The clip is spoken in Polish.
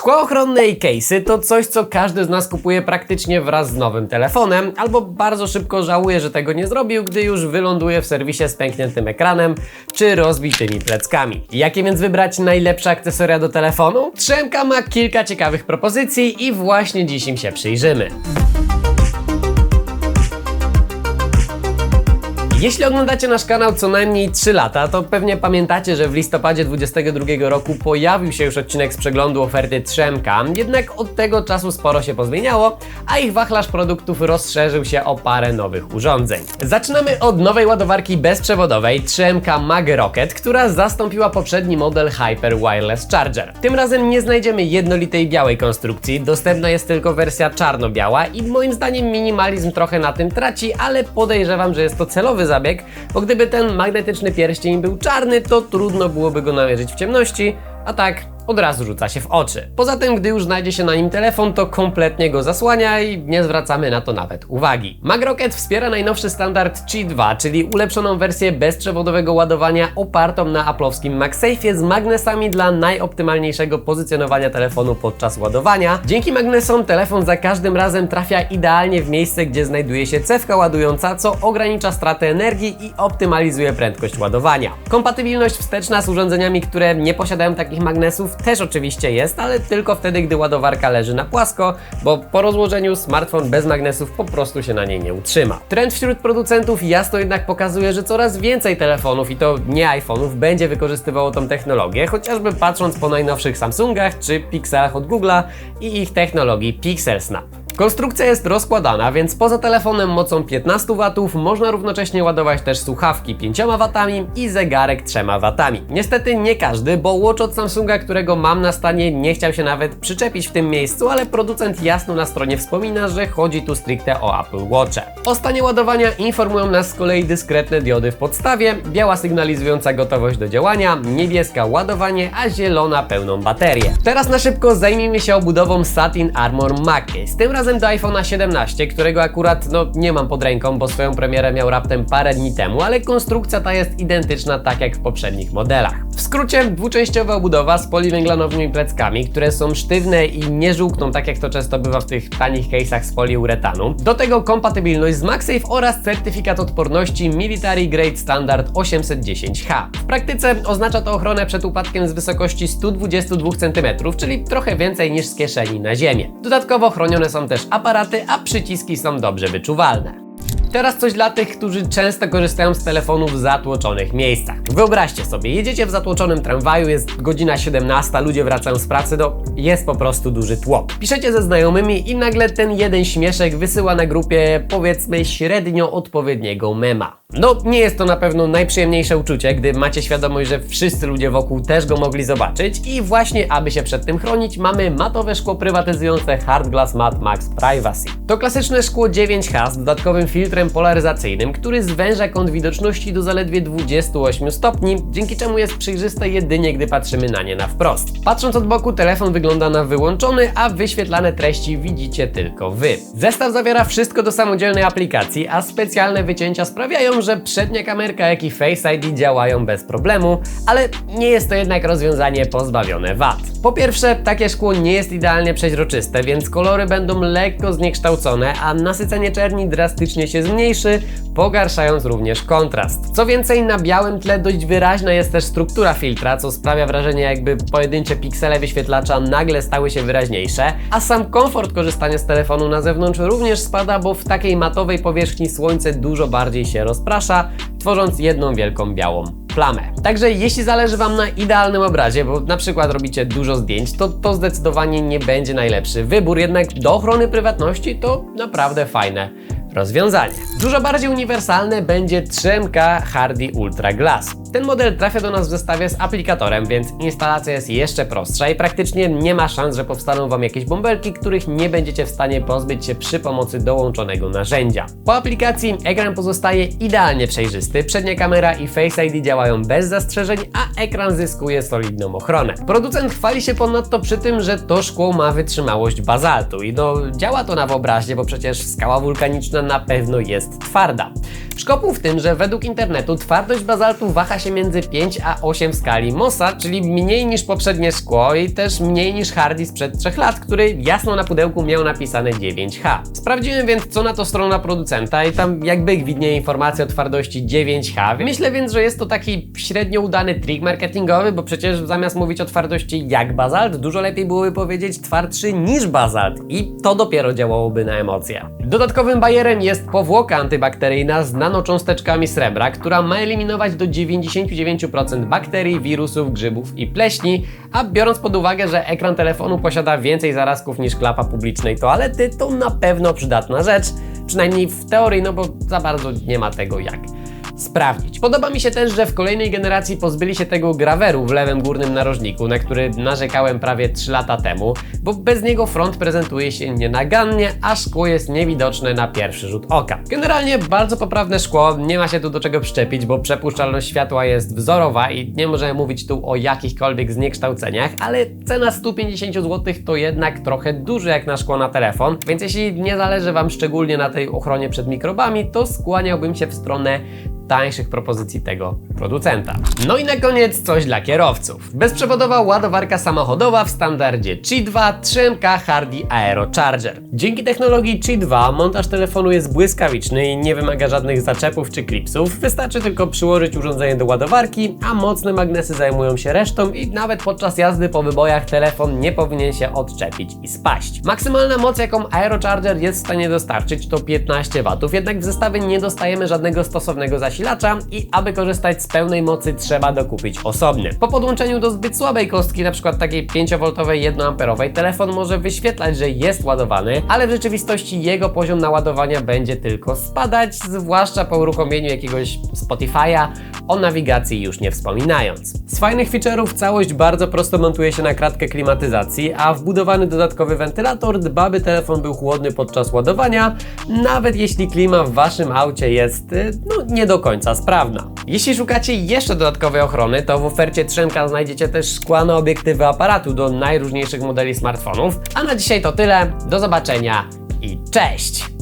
Szkło i case'y to coś, co każdy z nas kupuje praktycznie wraz z nowym telefonem, albo bardzo szybko żałuje, że tego nie zrobił, gdy już wyląduje w serwisie z pękniętym ekranem czy rozbitymi pleckami. Jakie więc wybrać najlepsze akcesoria do telefonu? Trzemka ma kilka ciekawych propozycji i właśnie dziś im się przyjrzymy. Jeśli oglądacie nasz kanał co najmniej 3 lata, to pewnie pamiętacie, że w listopadzie 2022 roku pojawił się już odcinek z przeglądu oferty 3MK, jednak od tego czasu sporo się pozmieniało, a ich wachlarz produktów rozszerzył się o parę nowych urządzeń. Zaczynamy od nowej ładowarki bezprzewodowej 3MK Mag Rocket, która zastąpiła poprzedni model Hyper Wireless Charger. Tym razem nie znajdziemy jednolitej białej konstrukcji, dostępna jest tylko wersja czarno-biała i moim zdaniem minimalizm trochę na tym traci, ale podejrzewam, że jest to celowy zabieg, bo gdyby ten magnetyczny pierścień był czarny, to trudno byłoby go namierzyć w ciemności, a tak od razu rzuca się w oczy. Poza tym, gdy już znajdzie się na nim telefon, to kompletnie go zasłania i nie zwracamy na to nawet uwagi. MagRocket wspiera najnowszy standard Qi 2, czyli ulepszoną wersję bezprzewodowego ładowania opartą na aplowskim MagSafe z magnesami dla najoptymalniejszego pozycjonowania telefonu podczas ładowania. Dzięki magnesom telefon za każdym razem trafia idealnie w miejsce, gdzie znajduje się cewka ładująca, co ogranicza stratę energii i optymalizuje prędkość ładowania. Kompatybilność wsteczna z urządzeniami, które nie posiadają takich magnesów też oczywiście jest, ale tylko wtedy, gdy ładowarka leży na płasko, bo po rozłożeniu smartfon bez magnesów po prostu się na niej nie utrzyma. Trend wśród producentów jasno jednak pokazuje, że coraz więcej telefonów i to nie iPhone'ów będzie wykorzystywało tą technologię, chociażby patrząc po najnowszych Samsungach czy Pixelach od Google'a i ich technologii Pixel Snap. Konstrukcja jest rozkładana, więc poza telefonem mocą 15 W można równocześnie ładować też słuchawki 5 W i zegarek 3 W. Niestety nie każdy, bo Watch od Samsunga, którego mam na stanie, nie chciał się nawet przyczepić w tym miejscu, ale producent jasno na stronie wspomina, że chodzi tu stricte o Apple Watche. O stanie ładowania informują nas z kolei dyskretne diody w podstawie, biała sygnalizująca gotowość do działania, niebieska ładowanie, a zielona pełną baterię. Teraz na szybko zajmijmy się obudową Satin Armor Mackie. Z tym razem razem do iPhone'a 17, którego akurat no, nie mam pod ręką, bo swoją premierę miał raptem parę dni temu, ale konstrukcja ta jest identyczna tak jak w poprzednich modelach. W skrócie dwuczęściowa obudowa z poliwęglanowymi pleckami, które są sztywne i nie żółkną tak jak to często bywa w tych tanich case'ach z poliuretanu. Do tego kompatybilność z MagSafe oraz certyfikat odporności Military Grade Standard 810H. W praktyce oznacza to ochronę przed upadkiem z wysokości 122 cm, czyli trochę więcej niż z kieszeni na ziemię. Dodatkowo chronione są też aparaty, a przyciski są dobrze wyczuwalne. Teraz coś dla tych, którzy często korzystają z telefonów w zatłoczonych miejscach. Wyobraźcie sobie, jedziecie w zatłoczonym tramwaju, jest godzina 17, ludzie wracają z pracy, no jest po prostu duży tłok. Piszecie ze znajomymi i nagle ten jeden śmieszek wysyła na grupie powiedzmy średnio odpowiedniego mema. No, nie jest to na pewno najprzyjemniejsze uczucie, gdy macie świadomość, że wszyscy ludzie wokół też go mogli zobaczyć i właśnie aby się przed tym chronić, mamy matowe szkło prywatyzujące Hard Glass Matte Max Privacy. To klasyczne szkło 9H z dodatkowym filtrem polaryzacyjnym, który zwęża kąt widoczności do zaledwie 28 stopni, dzięki czemu jest przejrzyste jedynie gdy patrzymy na nie na wprost. Patrząc od boku, telefon wygląda na wyłączony, a wyświetlane treści widzicie tylko Wy. Zestaw zawiera wszystko do samodzielnej aplikacji, a specjalne wycięcia sprawiają, że przednia kamerka, jak i Face ID działają bez problemu, ale nie jest to jednak rozwiązanie pozbawione wad. Po pierwsze, takie szkło nie jest idealnie przeźroczyste, więc kolory będą lekko zniekształcone, a nasycenie czerni drastycznie się zmniejszy, pogarszając również kontrast. Co więcej, na białym tle dość wyraźna jest też struktura filtra, co sprawia wrażenie jakby pojedyncze piksele wyświetlacza nagle stały się wyraźniejsze, a sam komfort korzystania z telefonu na zewnątrz również spada, bo w takiej matowej powierzchni słońce dużo bardziej się rozprasza, tworząc jedną wielką białą plamę. Także jeśli zależy Wam na idealnym obrazie, bo na przykład robicie dużo zdjęć, to to zdecydowanie nie będzie najlepszy wybór, jednak do ochrony prywatności to naprawdę fajne rozwiązanie. Dużo bardziej uniwersalne będzie 3MK Hardy Ultra Glass. Ten model trafia do nas w zestawie z aplikatorem, więc instalacja jest jeszcze prostsza i praktycznie nie ma szans, że powstaną Wam jakieś bąbelki, których nie będziecie w stanie pozbyć się przy pomocy dołączonego narzędzia. Po aplikacji ekran pozostaje idealnie przejrzysty, przednia kamera i Face ID działają bez zastrzeżeń, a ekran zyskuje solidną ochronę. Producent chwali się ponadto przy tym, że to szkło ma wytrzymałość bazaltu i no działa to na wyobraźnię, bo przecież skała wulkaniczna na pewno jest twarda. Szkopuł w tym, że według internetu twardość bazaltu waha się między 5 a 8 w skali Mossa, czyli mniej niż poprzednie szkło i też mniej niż Hardy sprzed 3 lat, który jasno na pudełku miał napisane 9H. Sprawdziłem więc co na to strona producenta i tam jakby widnieje informacja o twardości 9H. Myślę więc, że jest to taki średnio udany trik marketingowy, bo przecież zamiast mówić o twardości jak bazalt, dużo lepiej byłoby powiedzieć twardszy niż bazalt i to dopiero działałoby na emocje. Dodatkowym bajerem jest powłoka antybakteryjna z nanocząsteczkami srebra, która ma eliminować do 99% bakterii, wirusów, grzybów i pleśni, a biorąc pod uwagę, że ekran telefonu posiada więcej zarazków niż klapa publicznej toalety, to na pewno przydatna rzecz, przynajmniej w teorii, no bo za bardzo nie ma tego jak sprawdzić. Podoba mi się też, że w kolejnej generacji pozbyli się tego graweru w lewym górnym narożniku, na który narzekałem prawie 3 lata temu, bo bez niego front prezentuje się nienagannie, a szkło jest niewidoczne na pierwszy rzut oka. Generalnie bardzo poprawne szkło, nie ma się tu do czego przyczepić, bo przepuszczalność światła jest wzorowa i nie możemy mówić tu o jakichkolwiek zniekształceniach, ale cena 150 zł to jednak trochę duży jak na szkło na telefon, więc jeśli nie zależy Wam szczególnie na tej ochronie przed mikrobami, to skłaniałbym się w stronę tańszych propozycji tego producenta. No i na koniec coś dla kierowców. Bezprzewodowa ładowarka samochodowa w standardzie Qi 2 3MK Hardy Aero Charger. Dzięki technologii Qi 2 montaż telefonu jest błyskawiczny i nie wymaga żadnych zaczepów czy klipsów. Wystarczy tylko przyłożyć urządzenie do ładowarki, a mocne magnesy zajmują się resztą i nawet podczas jazdy po wybojach telefon nie powinien się odczepić i spaść. Maksymalna moc, jaką Aero Charger jest w stanie dostarczyć to 15 W, jednak w zestawie nie dostajemy żadnego stosownego zasilacza i aby korzystać z pełnej mocy trzeba dokupić osobny. Po podłączeniu do zbyt słabej kostki, np. takiej 5V 1A, telefon może wyświetlać, że jest ładowany, ale w rzeczywistości jego poziom naładowania będzie tylko spadać, zwłaszcza po uruchomieniu jakiegoś Spotify'a, o nawigacji już nie wspominając. Z fajnych feature'ów całość bardzo prosto montuje się na kratkę klimatyzacji, a wbudowany dodatkowy wentylator dba, by telefon był chłodny podczas ładowania, nawet jeśli klima w waszym aucie jest y, no, nie do końca sprawna. Jeśli szukacie jeszcze dodatkowej ochrony, to w ofercie Trzemka znajdziecie też szklane obiektywy aparatu do najróżniejszych modeli smartfonów. A na dzisiaj to tyle. Do zobaczenia i cześć!